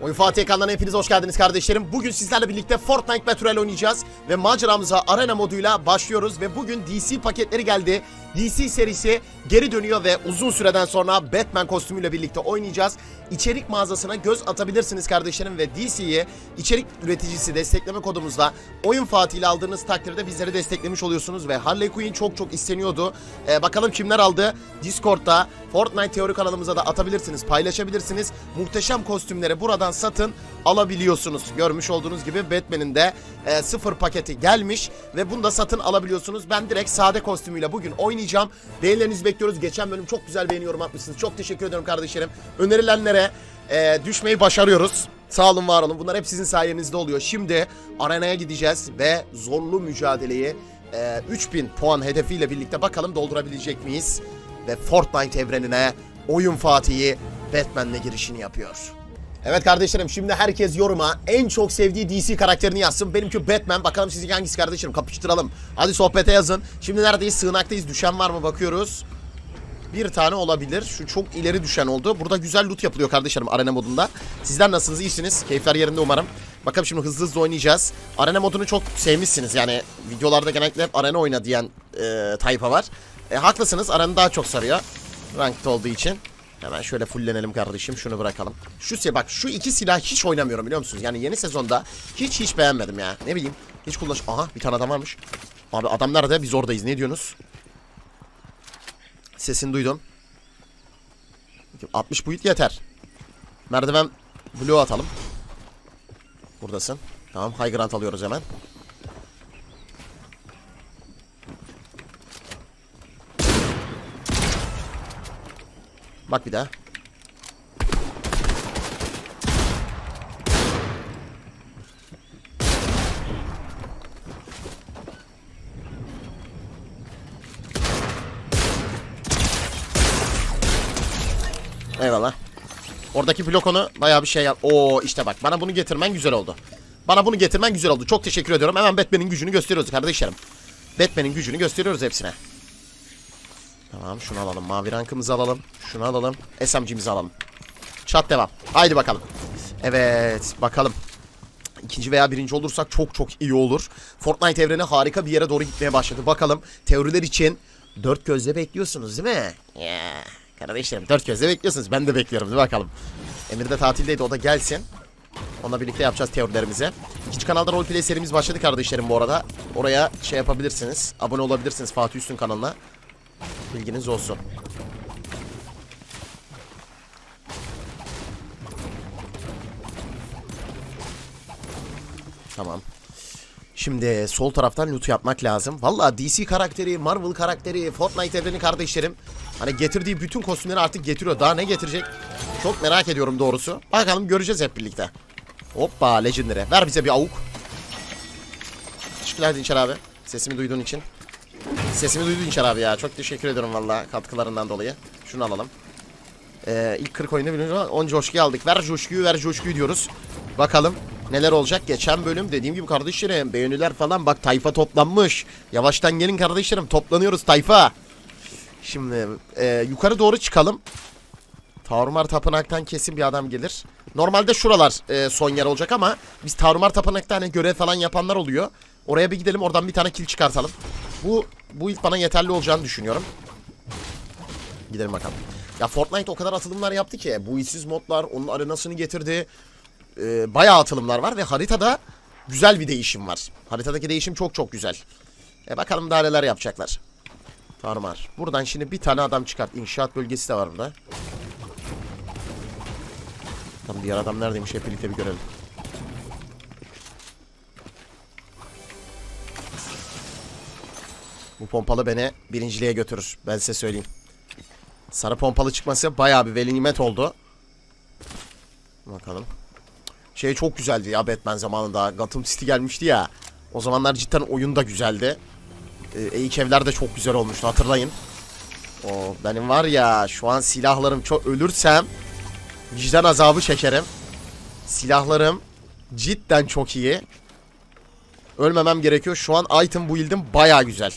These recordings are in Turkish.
Oyun Fatih ekranlarına hepiniz hoş geldiniz kardeşlerim. Bugün sizlerle birlikte Fortnite Battle oynayacağız. Ve maceramıza arena moduyla başlıyoruz. Ve bugün DC paketleri geldi. DC serisi geri dönüyor ve uzun süreden sonra Batman kostümüyle birlikte oynayacağız. İçerik mağazasına göz atabilirsiniz kardeşlerim. Ve DC'yi içerik üreticisi destekleme kodumuzla Oyun Fatih ile aldığınız takdirde bizleri desteklemiş oluyorsunuz. Ve Harley Quinn çok çok isteniyordu. Ee, bakalım kimler aldı? Discord'da Fortnite teori kanalımıza da atabilirsiniz, paylaşabilirsiniz. Muhteşem kostümleri buradan satın alabiliyorsunuz. Görmüş olduğunuz gibi Batman'in de e, sıfır paketi gelmiş ve bunu da satın alabiliyorsunuz. Ben direkt sade kostümüyle bugün oynayacağım. Beğenilerinizi bekliyoruz. Geçen bölüm çok güzel beğeni yorum atmışsınız. Çok teşekkür ediyorum kardeşlerim. Önerilenlere e, düşmeyi başarıyoruz. Sağ olun, var olun. Bunlar hep sizin sayenizde oluyor. Şimdi arenaya gideceğiz ve zorlu mücadeleyi e, 3000 puan hedefiyle birlikte bakalım doldurabilecek miyiz? Ve Fortnite evrenine oyun Fatih'i Batman'le girişini yapıyor. Evet kardeşlerim şimdi herkes yoruma en çok sevdiği DC karakterini yazsın. Benimki Batman. Bakalım sizin hangisi kardeşlerim kapıştıralım. Hadi sohbete yazın. Şimdi neredeyiz? Sığınaktayız. Düşen var mı bakıyoruz. Bir tane olabilir. Şu çok ileri düşen oldu. Burada güzel loot yapılıyor kardeşlerim arena modunda. Sizler nasılsınız? İyisiniz. Keyifler yerinde umarım. Bakalım şimdi hızlı hızlı oynayacağız. Arena modunu çok sevmişsiniz. Yani videolarda genellikle hep arena oyna diyen e, tayfa var. E, haklısınız. Arena daha çok sarıyor. Ranked olduğu için. Hemen şöyle fulllenelim kardeşim. Şunu bırakalım. Şu bak şu iki silah hiç oynamıyorum biliyor musunuz? Yani yeni sezonda hiç hiç beğenmedim ya. Ne bileyim. Hiç kullaş. Aha bir tane adam varmış. Abi adam nerede? Biz oradayız. Ne diyorsunuz? Sesini duydum. 60 boyut yeter. Merdiven bloğu atalım. Buradasın. Tamam high ground alıyoruz hemen. Bak bir daha. Eyvallah. Oradaki blokonu bayağı bir şey yap. Oo işte bak bana bunu getirmen güzel oldu. Bana bunu getirmen güzel oldu. Çok teşekkür ediyorum. Hemen Batman'in gücünü gösteriyoruz kardeşlerim. Batman'in gücünü gösteriyoruz hepsine. Tamam şunu alalım. Mavi rankımızı alalım. Şunu alalım. SMG'mizi alalım. Çat devam. Haydi bakalım. Evet bakalım. İkinci veya birinci olursak çok çok iyi olur. Fortnite evreni harika bir yere doğru gitmeye başladı. Bakalım teoriler için dört gözle bekliyorsunuz değil mi? Ya kardeşlerim dört gözle bekliyorsunuz. Ben de bekliyorum. Dur bakalım. Emir de tatildeydi o da gelsin. Onunla birlikte yapacağız teorilerimizi. İkinci kanalda roleplay serimiz başladı kardeşlerim bu arada. Oraya şey yapabilirsiniz. Abone olabilirsiniz Fatih Üstün kanalına. Bilginiz olsun. Tamam. Şimdi sol taraftan loot yapmak lazım. Valla DC karakteri, Marvel karakteri, Fortnite evreni kardeşlerim. Hani getirdiği bütün kostümleri artık getiriyor. Daha ne getirecek? Çok merak ediyorum doğrusu. Bakalım göreceğiz hep birlikte. Hoppa Legendary. Ver bize bir avuk. Teşekkürler Dinçer abi. Sesimi duyduğun için. Sesimi duydun Dinçer abi ya. Çok teşekkür ediyorum valla katkılarından dolayı. Şunu alalım. Ee, ilk 40 oyunu biliyoruz ama 10 coşkuyu aldık. Ver coşkuyu ver coşkuyu diyoruz. Bakalım neler olacak. Geçen bölüm dediğim gibi kardeşlerim beğeniler falan bak tayfa toplanmış. Yavaştan gelin kardeşlerim toplanıyoruz tayfa. Şimdi e, yukarı doğru çıkalım. Tarumar Tapınak'tan kesin bir adam gelir. Normalde şuralar e, son yer olacak ama biz Tarumar Tapınak'ta hani görev falan yapanlar oluyor. Oraya bir gidelim oradan bir tane kill çıkartalım. Bu bu ilk bana yeterli olacağını düşünüyorum. Gidelim bakalım. Ya Fortnite o kadar atılımlar yaptı ki bu işsiz modlar onun arenasını getirdi. Ee, bayağı atılımlar var ve haritada güzel bir değişim var. Haritadaki değişim çok çok güzel. E bakalım daha neler yapacaklar. Tarumar. Buradan şimdi bir tane adam çıkart. İnşaat bölgesi de var burada. Tam diğer adam neredeymiş hep birlikte bir görelim. Bu pompalı beni birinciliğe götürür. Ben size söyleyeyim. Sarı pompalı çıkması bayağı bir veli oldu. Bakalım. Şey çok güzeldi ya Batman zamanında. Gotham City gelmişti ya. O zamanlar cidden oyun da güzeldi. Ee, evler de çok güzel olmuştu hatırlayın. O benim var ya şu an silahlarım çok ölürsem vicdan azabı çekerim. Silahlarım cidden çok iyi. Ölmemem gerekiyor. Şu an item build'im baya güzel.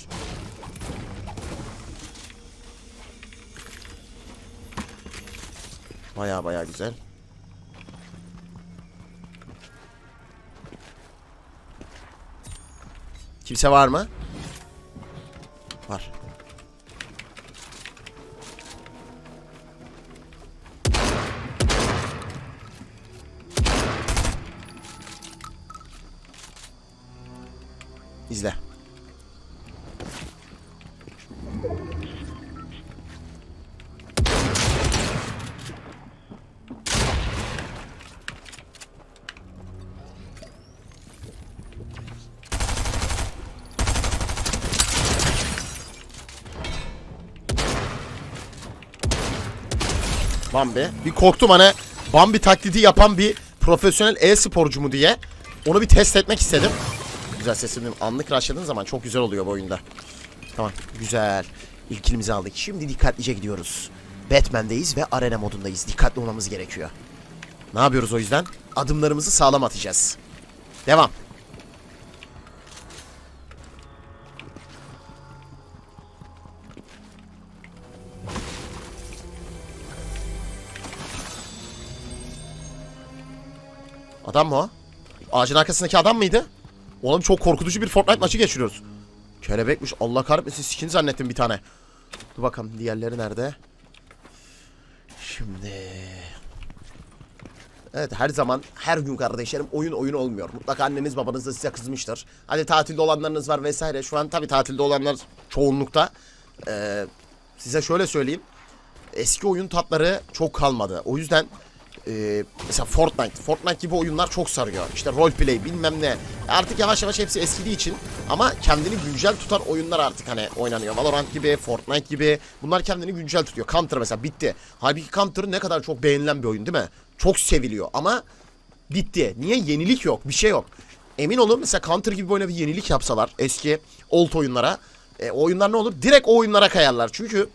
Baya baya güzel. Kimse var mı? Var. İzle. Bambi. Bir korktum hani Bambi taklidi yapan bir profesyonel e-sporcu mu diye. Onu bir test etmek istedim. Güzel sesini anlık rushladığın zaman çok güzel oluyor bu oyunda. Tamam güzel. İlk kilimizi aldık. Şimdi dikkatlice gidiyoruz. Batman'deyiz ve arena modundayız. Dikkatli olmamız gerekiyor. Ne yapıyoruz o yüzden? Adımlarımızı sağlam atacağız. Devam. Adam mı o? Ağacın arkasındaki adam mıydı? Oğlum çok korkutucu bir Fortnite maçı geçiriyoruz. Kelebekmiş Allah kahretmesin skin zannettim bir tane. Dur bakalım diğerleri nerede? Şimdi... Evet her zaman her gün kardeşlerim oyun oyun olmuyor. Mutlaka anneniz babanız da size kızmıştır. Hadi tatilde olanlarınız var vesaire. Şu an tabii tatilde olanlar çoğunlukta. Ee, size şöyle söyleyeyim. Eski oyun tatları çok kalmadı. O yüzden e, mesela Fortnite. Fortnite gibi oyunlar çok sarıyor. İşte roleplay bilmem ne. Artık yavaş yavaş hepsi eskidiği için ama kendini güncel tutan oyunlar artık hani oynanıyor. Valorant gibi, Fortnite gibi. Bunlar kendini güncel tutuyor. Counter mesela bitti. Halbuki Counter ne kadar çok beğenilen bir oyun değil mi? Çok seviliyor ama bitti. Niye? Yenilik yok. Bir şey yok. Emin olun mesela Counter gibi oyuna bir yenilik yapsalar eski old oyunlara. E, oyunlar ne olur? Direkt o oyunlara kayarlar. Çünkü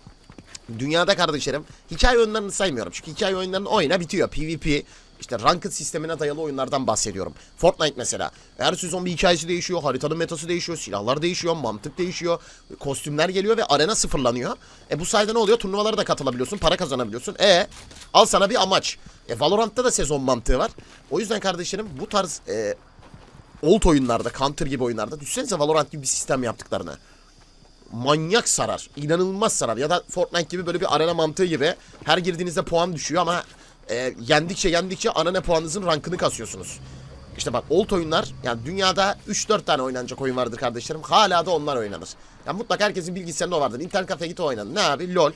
Dünyada kardeşlerim hikaye oyunlarını saymıyorum. Çünkü hikaye oyunlarının oyuna bitiyor. PvP işte ranked sistemine dayalı oyunlardan bahsediyorum. Fortnite mesela. Her sezon bir hikayesi değişiyor, haritanın metası değişiyor, silahlar değişiyor, mantık değişiyor, kostümler geliyor ve arena sıfırlanıyor. E bu sayede ne oluyor? Turnuvalara da katılabiliyorsun, para kazanabiliyorsun. E al sana bir amaç. E Valorant'ta da sezon mantığı var. O yüzden kardeşlerim bu tarz e, old oyunlarda, Counter gibi oyunlarda düşünsenize Valorant gibi bir sistem yaptıklarını manyak sarar. İnanılmaz sarar. Ya da Fortnite gibi böyle bir arena mantığı gibi her girdiğinizde puan düşüyor ama e, yendikçe yendikçe arena puanınızın rankını kasıyorsunuz. İşte bak old oyunlar yani dünyada 3-4 tane oynanacak oyun vardır kardeşlerim. Hala da onlar oynanır. Yani mutlaka herkesin bilgisayarında o vardır. İnternet kafeye git oynanır. Ne abi? LOL.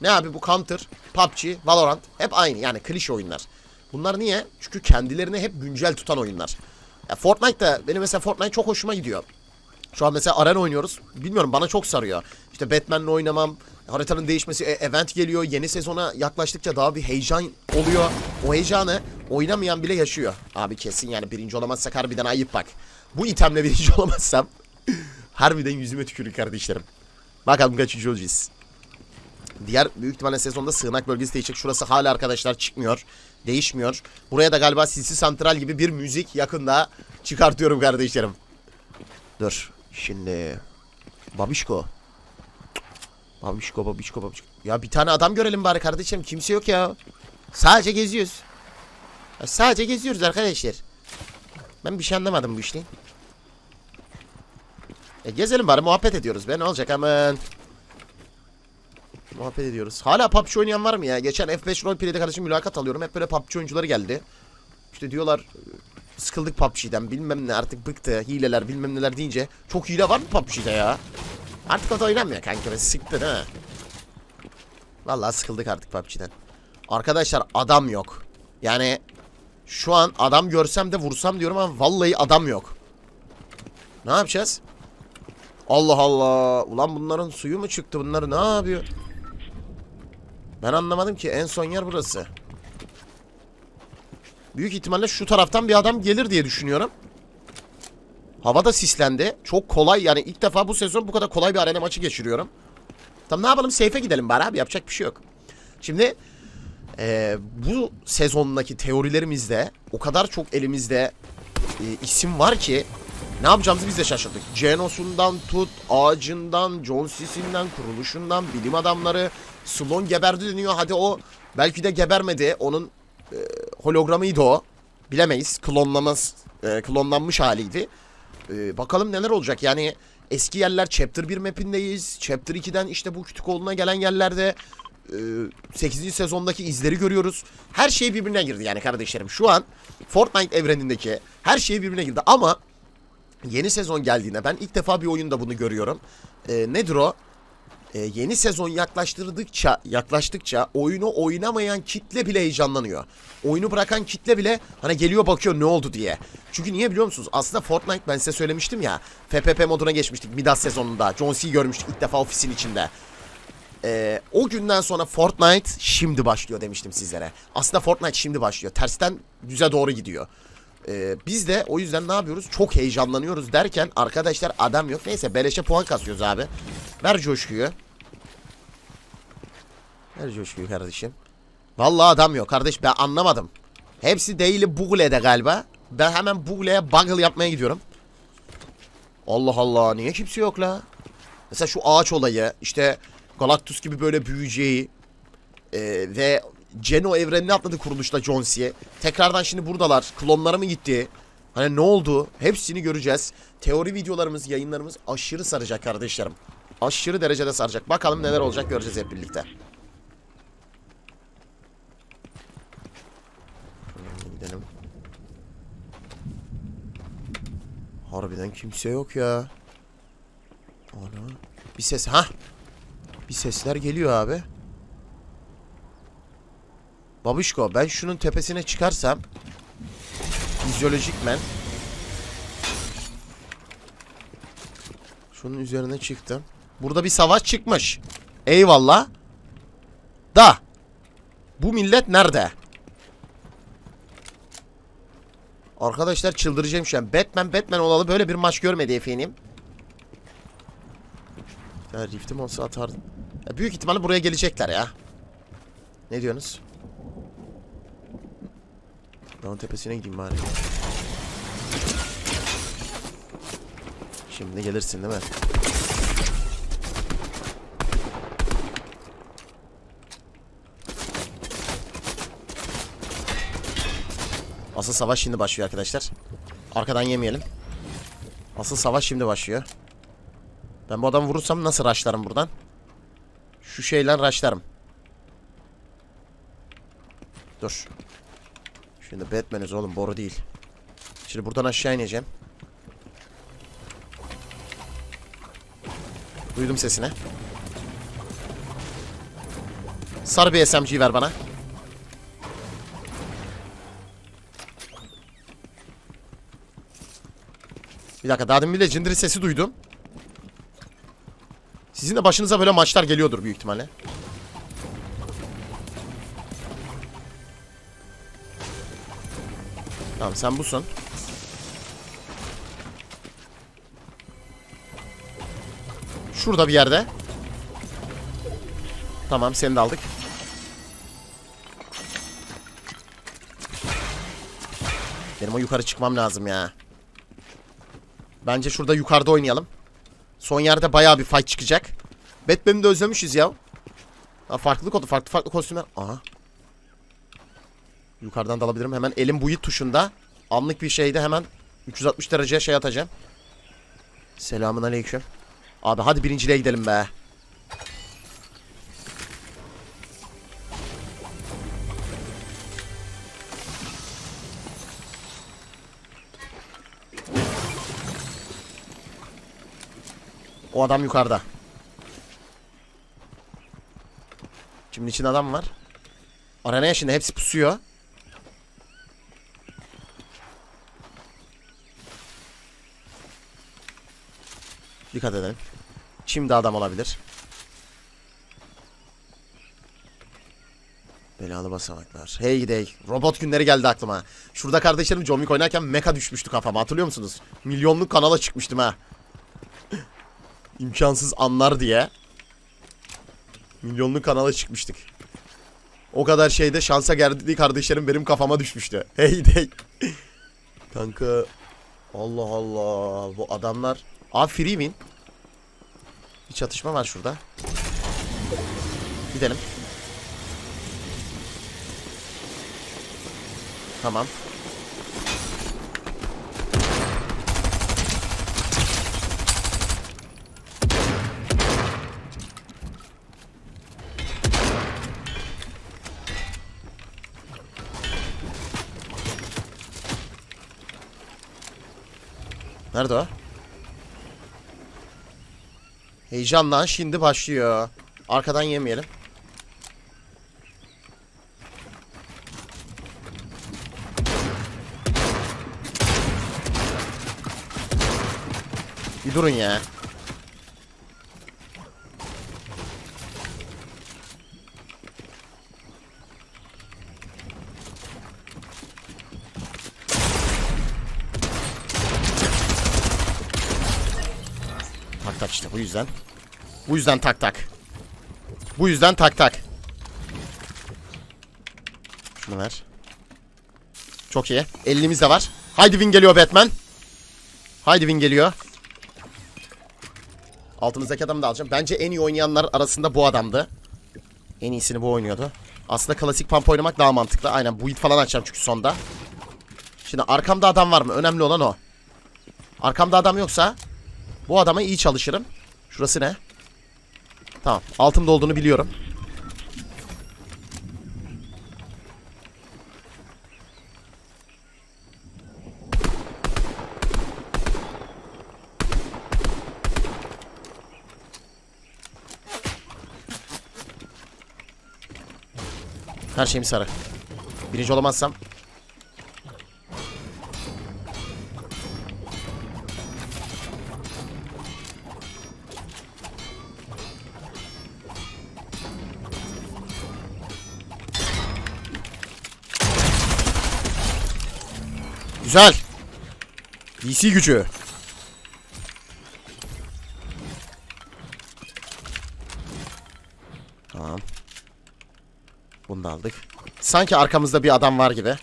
Ne abi bu Counter, PUBG, Valorant hep aynı yani klişe oyunlar. Bunlar niye? Çünkü kendilerini hep güncel tutan oyunlar. Ya Fortnite'da benim mesela Fortnite çok hoşuma gidiyor. Şu an mesela arena oynuyoruz. Bilmiyorum bana çok sarıyor. İşte Batman'le oynamam, haritanın değişmesi, e, event geliyor. Yeni sezona yaklaştıkça daha bir heyecan oluyor. O heyecanı oynamayan bile yaşıyor. Abi kesin yani birinci olamazsak harbiden ayıp bak. Bu itemle birinci olamazsam harbiden yüzüme tükürür kardeşlerim. Bakalım kaçıncı olacağız. Diğer büyük ihtimalle sezonda sığınak bölgesi değişecek. Şurası hala arkadaşlar çıkmıyor. Değişmiyor. Buraya da galiba Sisi Santral gibi bir müzik yakında çıkartıyorum kardeşlerim. Dur. Şimdi Babişko. Babişko, babişko, babişko. Ya bir tane adam görelim bari kardeşim. Kimse yok ya. Sadece geziyoruz. Ya sadece geziyoruz arkadaşlar. Ben bir şey anlamadım bu işte. E gezelim bari muhabbet ediyoruz be ne olacak hemen. Muhabbet ediyoruz. Hala PUBG oynayan var mı ya? Geçen F5 Roleplay'de kardeşim mülakat alıyorum. Hep böyle PUBG oyuncuları geldi. İşte diyorlar sıkıldık PUBG'den bilmem ne artık bıktı hileler bilmem neler deyince çok hile var mı PUBG'de ya? Artık o da oynamıyor kanka be sıktı değil mi? Vallahi sıkıldık artık PUBG'den. Arkadaşlar adam yok. Yani şu an adam görsem de vursam diyorum ama vallahi adam yok. Ne yapacağız? Allah Allah. Ulan bunların suyu mu çıktı? Bunlar ne yapıyor? Ben anlamadım ki. En son yer burası. Büyük ihtimalle şu taraftan bir adam gelir diye düşünüyorum. Hava da sislendi. Çok kolay yani ilk defa bu sezon bu kadar kolay bir arena maçı geçiriyorum. Tamam ne yapalım safe'e gidelim bari abi yapacak bir şey yok. Şimdi eee, bu sezondaki teorilerimizde o kadar çok elimizde e, isim var ki ne yapacağımızı biz de şaşırdık. Genos'undan tut, ağacından, John Sisi'nden, kuruluşundan, bilim adamları, Sloan geberdi deniyor. Hadi o belki de gebermedi. Onun e, hologramıydı o. Bilemeyiz. Klonlamaz, e, klonlanmış haliydi. Ee, bakalım neler olacak. Yani eski yerler Chapter 1 mapindeyiz. Chapter 2'den işte bu Kütükoğlu'na gelen yerlerde e, 8. sezondaki izleri görüyoruz. Her şey birbirine girdi yani kardeşlerim. Şu an Fortnite evrenindeki her şey birbirine girdi ama yeni sezon geldiğinde ben ilk defa bir oyunda bunu görüyorum. Ee, nedir o? Ee, yeni sezon yaklaştırdıkça yaklaştıkça oyunu oynamayan kitle bile heyecanlanıyor. Oyunu bırakan kitle bile hani geliyor bakıyor ne oldu diye. Çünkü niye biliyor musunuz? Aslında Fortnite ben size söylemiştim ya. FPP moduna geçmiştik Midas sezonunda. John C görmüştük ilk defa ofisin içinde. Ee, o günden sonra Fortnite şimdi başlıyor demiştim sizlere. Aslında Fortnite şimdi başlıyor. Tersten düze doğru gidiyor. Ee, biz de o yüzden ne yapıyoruz? Çok heyecanlanıyoruz derken arkadaşlar adam yok. Neyse beleşe puan kasıyoruz abi. Ver coşkuyu. Ver coşkuyu kardeşim. Vallahi adam yok kardeş ben anlamadım. Hepsi değili Bugle'de galiba. Ben hemen Bugle'ye Buggle yapmaya gidiyorum. Allah Allah niye kimse yok la? Mesela şu ağaç olayı işte Galactus gibi böyle büyüyeceği e, ve Geno evrenine atladı kuruluşta John. Tekrardan şimdi buradalar. Klonları mı gitti? Hani ne oldu? Hepsini göreceğiz. Teori videolarımız, yayınlarımız aşırı saracak kardeşlerim. Aşırı derecede saracak. Bakalım neler olacak göreceğiz hep birlikte. Şuradan Gidelim. Harbiden kimse yok ya. Ana. Bir ses. ha. Bir sesler geliyor abi. Babişko ben şunun tepesine çıkarsam fizyolojik men Şunun üzerine çıktım. Burada bir savaş çıkmış. Eyvallah. Da. Bu millet nerede? Arkadaşlar çıldıracağım şu an. Batman Batman olalı böyle bir maç görmedi efendim. Ya riftim olsa atardım. Ya büyük ihtimalle buraya gelecekler ya. Ne diyorsunuz? Dağın tepesine gideyim bari. Şimdi gelirsin değil mi? Asıl savaş şimdi başlıyor arkadaşlar. Arkadan yemeyelim. Asıl savaş şimdi başlıyor. Ben bu adamı vurursam nasıl raşlarım buradan? Şu şeyle raşlarım. Dur. Şimdi Batman'iz oğlum boru değil. Şimdi buradan aşağı ineceğim. Duydum sesini. Sarı bir SMG ver bana. Bir dakika daha demin bir Legendary sesi duydum. Sizin de başınıza böyle maçlar geliyordur büyük ihtimalle. Tamam sen busun. Şurada bir yerde. Tamam seni de aldık. Benim o yukarı çıkmam lazım ya. Bence şurada yukarıda oynayalım. Son yerde bayağı bir fight çıkacak. Batman'i de özlemişiz ya. Ha, farklılık oldu. Farklı farklı kostümler. Aha. Yukarıdan da alabilirim. Hemen elim bu tuşunda. Anlık bir şeyde hemen 360 dereceye şey atacağım. Selamun aleyküm. Abi hadi birinciliğe gidelim be. O adam yukarıda. Şimdi için adam var. Arenaya şimdi hepsi pusuyor. Dikkat edelim. Şimdi adam olabilir. Belalı basamaklar. Hey gidey. Robot günleri geldi aklıma. Şurada kardeşlerim John Wick oynarken mecha düşmüştü kafama. Hatırlıyor musunuz? Milyonluk kanala çıkmıştım ha. İmkansız anlar diye. Milyonluk kanala çıkmıştık. O kadar şeyde şansa geldi kardeşlerim benim kafama düşmüştü. Hey dey. Kanka. Allah Allah. Bu adamlar. Abi free win. Bir çatışma var şurada. Gidelim. Tamam. Nerede o? Heyecanla şimdi başlıyor. Arkadan yemeyelim. Bir durun ya. Bu yüzden. Bu yüzden tak tak. Bu yüzden tak tak. Şunu ver. Çok iyi. 50'miz de var. Haydi win geliyor Batman. Haydi win geliyor. Altımızdaki adamı da alacağım. Bence en iyi oynayanlar arasında bu adamdı. En iyisini bu oynuyordu. Aslında klasik pump oynamak daha mantıklı. Aynen build falan açacağım çünkü sonda. Şimdi arkamda adam var mı? Önemli olan o. Arkamda adam yoksa bu adama iyi çalışırım. Şurası ne? Tamam. Altımda olduğunu biliyorum. Her şeyim sarı. Birinci olamazsam Güzel. DC gücü. Tamam. Bunu da aldık. Sanki arkamızda bir adam var gibi.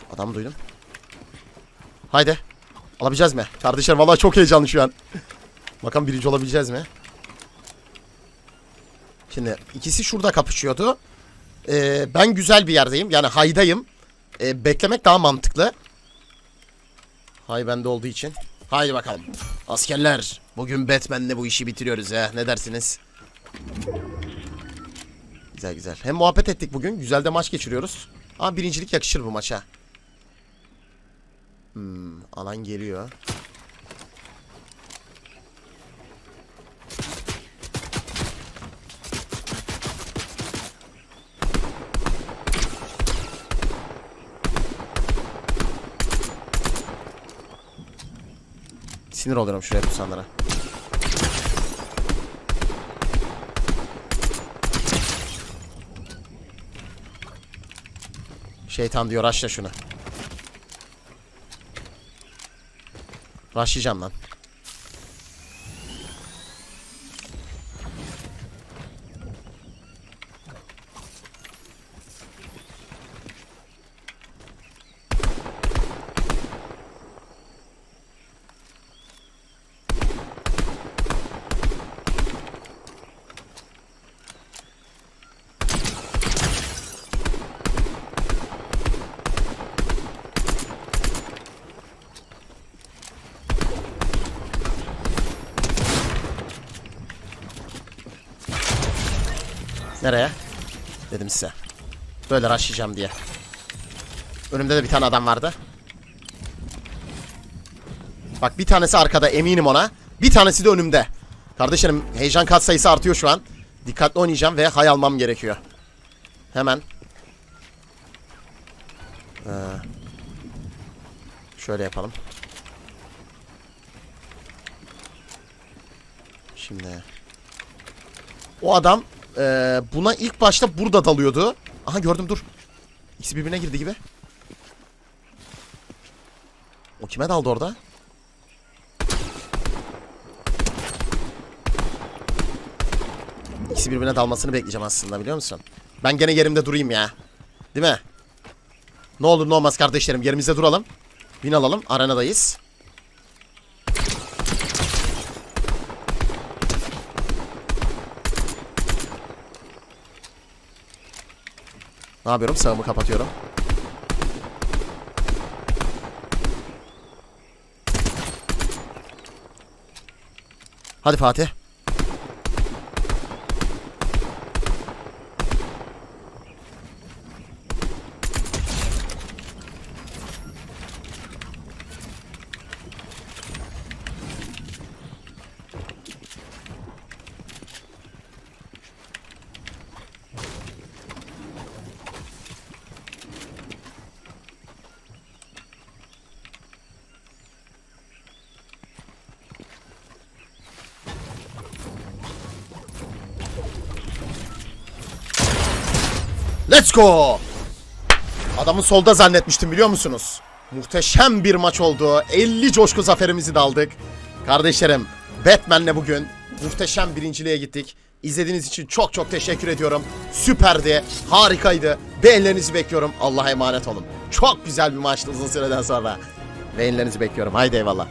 Şu adamı duydum. Haydi. Alabileceğiz mi? Kardeşlerim vallahi çok heyecanlı şu an. Bakalım birinci olabileceğiz mi? Şimdi ikisi şurada kapışıyordu. Ee, ben güzel bir yerdeyim. Yani haydayım. Ee, beklemek daha mantıklı. Hay bende olduğu için. Haydi bakalım. Askerler. Bugün Batman'le bu işi bitiriyoruz ya. Ne dersiniz? Güzel güzel. Hem muhabbet ettik bugün. Güzel de maç geçiriyoruz. Ama birincilik yakışır bu maça. Hmm, alan geliyor. Sinir oluyorum şuraya pusanlara. Şeytan diyor raşla şunu. Raşlayacağım lan. Nereye? Dedim size. Böyle rushlayacağım diye. Önümde de bir tane adam vardı. Bak bir tanesi arkada eminim ona. Bir tanesi de önümde. Kardeşlerim heyecan kat sayısı artıyor şu an. Dikkatli oynayacağım ve hay almam gerekiyor. Hemen. Ee, şöyle yapalım. Şimdi. O adam ee, buna ilk başta burada dalıyordu. Aha gördüm dur. İkisi birbirine girdi gibi. O kime daldı orada? İkisi birbirine dalmasını bekleyeceğim aslında biliyor musun? Ben gene yerimde durayım ya. Değil mi? Ne olur ne olmaz kardeşlerim yerimizde duralım. Bin alalım arenadayız. Ne yapıyorum? Sağımı kapatıyorum. Hadi Fatih. Let's go. Adamı solda zannetmiştim biliyor musunuz? Muhteşem bir maç oldu. 50 coşku zaferimizi de aldık. Kardeşlerim Batman'le bugün muhteşem birinciliğe gittik. İzlediğiniz için çok çok teşekkür ediyorum. Süperdi, harikaydı. Beğenilerinizi bekliyorum. Allah'a emanet olun. Çok güzel bir maçtı uzun süreden sonra. Beğenilerinizi bekliyorum. Haydi eyvallah.